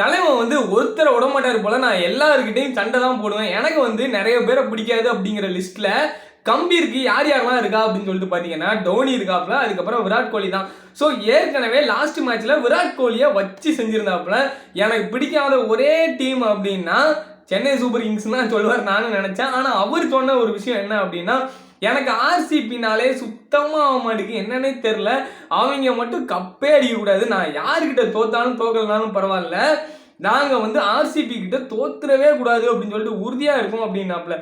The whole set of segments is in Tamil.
தலைவன் வந்து ஒருத்தரை விட மாட்டாரு போல நான் எல்லாருக்கிட்டையும் சண்டை தான் போடுவேன். எனக்கு வந்து நிறைய பேரை பிடிக்காது அப்படிங்கிற லிஸ்ட்ல கம்பீருக்கு யார் யாரெல்லாம் இருக்கா அப்படின்னு சொல்லிட்டு பார்த்தீங்கன்னா டோனி இருக்காப்புல அதுக்கப்புறம் விராட் கோலி தான். ஸோ ஏற்கனவே லாஸ்ட் மேட்ச்ல விராட் கோலியை வச்சு செஞ்சிருந்தாப்புல எனக்கு பிடிக்காத ஒரே டீம் அப்படின்னா சென்னை சூப்பர் கிங்ஸ் தான் சொல்லுவார் நானும் நினைச்சேன். ஆனால் அவர் சொன்ன ஒரு விஷயம் என்ன அப்படின்னா எனக்கு ஆர்சிபினாலே சுத்தமாக ஆக மாட்டேங்குது என்னன்னே தெரில அவங்க மட்டும் கப்பே அடிக்கக்கூடாது. நான் யாருக்கிட்ட தோத்தாலும் தோக்கலனாலும் பரவாயில்ல. நாங்கள் வந்து ஆர்சிபி கிட்ட தோத்துறவே கூடாது அப்படின்னு சொல்லிட்டு உறுதியாக இருக்கும் அப்படின்னாப்புல.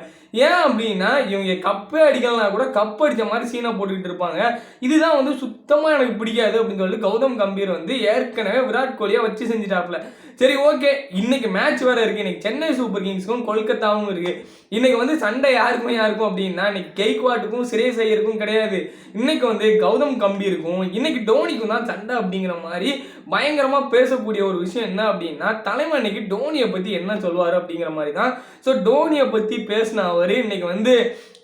ஏன் அப்படின்னா இவங்க கப்பே அடிக்கலனா கூட கப் அடித்த மாதிரி சீனை போட்டுக்கிட்டு இருப்பாங்க. இதுதான் வந்து சுத்தமாக எனக்கு பிடிக்காது அப்படின்னு சொல்லிட்டு கௌதம் கம்பீர் வந்து ஏற்கனவே விராட் கோலியை வச்சு செஞ்சுட்டாப்புல. சரி ஓகே. இன்னைக்கு மேட்ச் வேற இருக்குது இன்னைக்கு சென்னை சூப்பர் கிங்ஸ்க்கும் கொல்கத்தாவும் இருக்குது இன்னைக்கு வந்து சண்டை யாருக்குமே யாருக்கும் அப்படின்னா இன்னைக்கு கெய்க்வாட்டுக்கும் சிரேஸ் ஐயருக்கும் கிடையாது. இன்னைக்கு வந்து கௌதம் கம்பீருக்கும் இன்னைக்கு டோனிக்கும் தான் சண்டை அப்படிங்கிற மாதிரி பயங்கரமாக பேசக்கூடிய ஒரு விஷயம் என்ன அப்படின்னா தலைமை இன்னைக்கு டோனியை பற்றி என்ன சொல்லுவார் அப்படிங்கிற மாதிரி தான் ஸோ டோனியை பற்றி பேசின அவர் இன்னைக்கு வந்து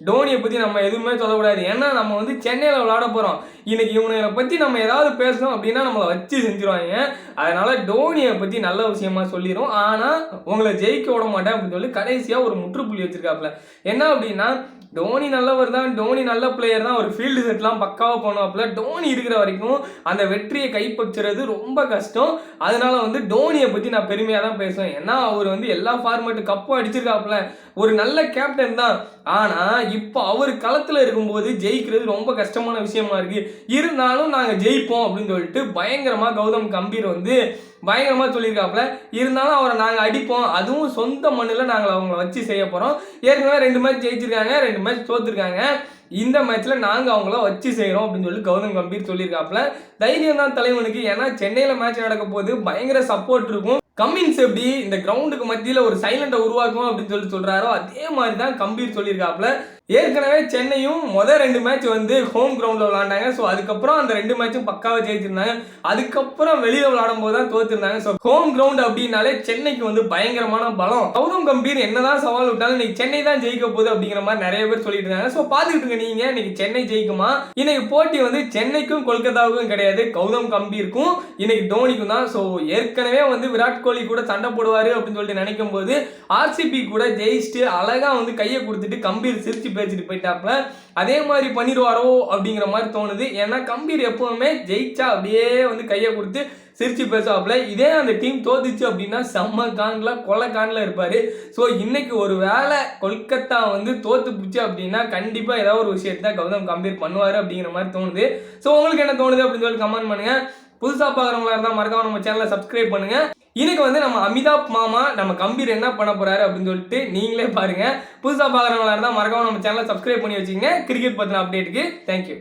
டோனியை பற்றி நம்ம எதுவுமே சொல்லக்கூடாது. ஏன்னா நம்ம வந்து சென்னையில் விளாட போகிறோம் இன்னைக்கு இவனை பற்றி நம்ம ஏதாவது பேசணும் அப்படின்னா நம்மளை வச்சு செஞ்சுருவாங்க. அதனால டோனியை பற்றி நல்ல விஷயமா சொல்லிடும் ஆனால் உங்களை ஜெயிக்க விட மாட்டேன் அப்படின்னு சொல்லி கடைசியாக ஒரு முற்றுப்புள்ளி வச்சிருக்காப்புல. என்ன அப்படின்னா டோனி நல்லவர் தான் டோனி நல்ல பிளேயர் தான் ஒரு ஃபீல்டு செட்லாம் பக்காவாக பண்ணுவாப்புல. டோனி இருக்கிற வரைக்கும் அந்த வெற்றியை கைப்பற்றுறது ரொம்ப கஷ்டம். அதனால வந்து டோனியை பற்றி நான் பெருமையாக தான் பேசுவேன். ஏன்னா அவர் வந்து எல்லா ஃபார்மேட்டு கப்பும் அடிச்சிருக்காப்புல. ஒரு நல்ல கேப்டன் தான். ஆனால் இப்போ அவர் களத்தில் இருக்கும்போது ஜெயிக்கிறது ரொம்ப கஷ்டமான விஷயமா இருக்குது இருந்தாலும் நாங்கள் ஜெயிப்போம் அப்படின்னு சொல்லிட்டு பயங்கரமாக கௌதம் கம்பீர் வந்து பயங்கரமாக சொல்லியிருக்காப்புல. இருந்தாலும் அவரை நாங்கள் அடிப்போம். அதுவும் சொந்த மண்ணில் நாங்கள் அவங்கள வச்சு செய்ய போகிறோம் ஏற்கனவே ரெண்டு மேட்ச் ஜெயிச்சிருக்காங்க ரெண்டு மேட்ச் தோத்துருக்காங்க. இந்த மேட்ச்சில் நாங்கள் அவங்கள வச்சு செய்கிறோம் அப்படின்னு சொல்லி கௌதம் கம்பீர் சொல்லியிருக்காப்புல. தைரியம் தான் தலைவனுக்கு. ஏன்னா சென்னையில் மேட்ச் நடக்க போது பயங்கர சப்போர்ட் இருக்கும். கம்மின்ஸ் எப்படி இந்த கிரவுண்டுக்கு மத்தியில் ஒரு சைலண்டை உருவாக்கும் அப்படின்னு சொல்லி சொல்கிறாரோ அதே மாதிரி தான் கம்பீர் சொல்லியிருக்காப்புல. ஏற்கனவே சென்னையும் மொதல் ரெண்டு மேட்ச் வந்து ஹோம் கிரவுண்டில் விளாண்டாங்க ஸோ அதுக்கப்புறம் அந்த ரெண்டு மேட்சும் பக்காவாக ஜெயிச்சிருந்தாங்க. அதுக்கப்புறம் வெளியில் விளாடும் போது தான் தோத்துருந்தாங்க. ஸோ ஹோம் கிரவுண்ட் அப்படின்னாலே சென்னைக்கு வந்து பயங்கரமான பலம். கௌதம் கம்பீர் என்னதான் சவால் விட்டாலும் இன்னைக்கு சென்னை தான் ஜெயிக்க போகுது அப்படிங்கிற மாதிரி நிறைய பேர் சொல்லிட்டு இருக்காங்க ஸோ பார்த்துக்கிட்டு இருக்க நீங்க இன்னைக்கு சென்னை ஜெயிக்குமா? இன்னைக்கு போட்டி வந்து சென்னைக்கும் கொல்கத்தாவுக்கும் கிடையாது. கௌதம் கம்பீருக்கும் இன்னைக்கு தோனிக்கும் தான். ஸோ ஏற்கனவே வந்து விராட் கோலி கூட சண்டை போடுவாரு அப்படின்னு சொல்லிட்டு நினைக்கும் போது ஆர்சிபி கூட ஜெயிச்சுட்டு அழகா வந்து கையை கொடுத்துட்டு கம்பீர் சிரிச்சு பேசிட்டு போயிட்டாப்ல அதே மாதிரி பண்ணிடுவாரோ அப்படிங்கிற மாதிரி தோணுது. ஏன்னா கம்பீர் எப்பவுமே ஜெயிச்சா அப்படியே வந்து கையை கொடுத்து சிரிச்சு பேசுவாப்புல. இதே அந்த டீம் தோத்துச்சு அப்படின்னா செம்ம கான்ல கொலை கான்ல இருப்பார். ஸோ இன்னைக்கு ஒரு வேளை கொல்கத்தா வந்து தோத்து பிடிச்சி அப்படின்னா கண்டிப்பாக ஏதாவது ஒரு விஷயத்தை கௌதம் கம்பீர் பண்ணுவார் அப்படிங்கிற மாதிரி தோணுது. ஸோ உங்களுக்கு என்ன தோணுது அப்படின்னு சொல்லி கமெண்ட் பண்ணுங்கள் புதுசாக பார்க்குறவங்களா இருந்தால் மறக்காம நம்ம சேனலை சப்ஸ்கிரைப் பண்ணுங்கள் இன்னைக்கு வந்து நம்ம அமிதாப் மாமா நம்ம கம்பீர் என்ன பண்ண போறாரு அப்படின்னு சொல்லிட்டு நீங்களே பாருங்க. புதுசாக பார்க்குறவங்களா இருந்தால் மறக்காம நம்ம சேனலை சப்ஸ்கிரைப் பண்ணி வச்சுக்கோங்க. கிரிக்கெட் பற்றின அப்டேட்டுக்கு தேங்க்யூ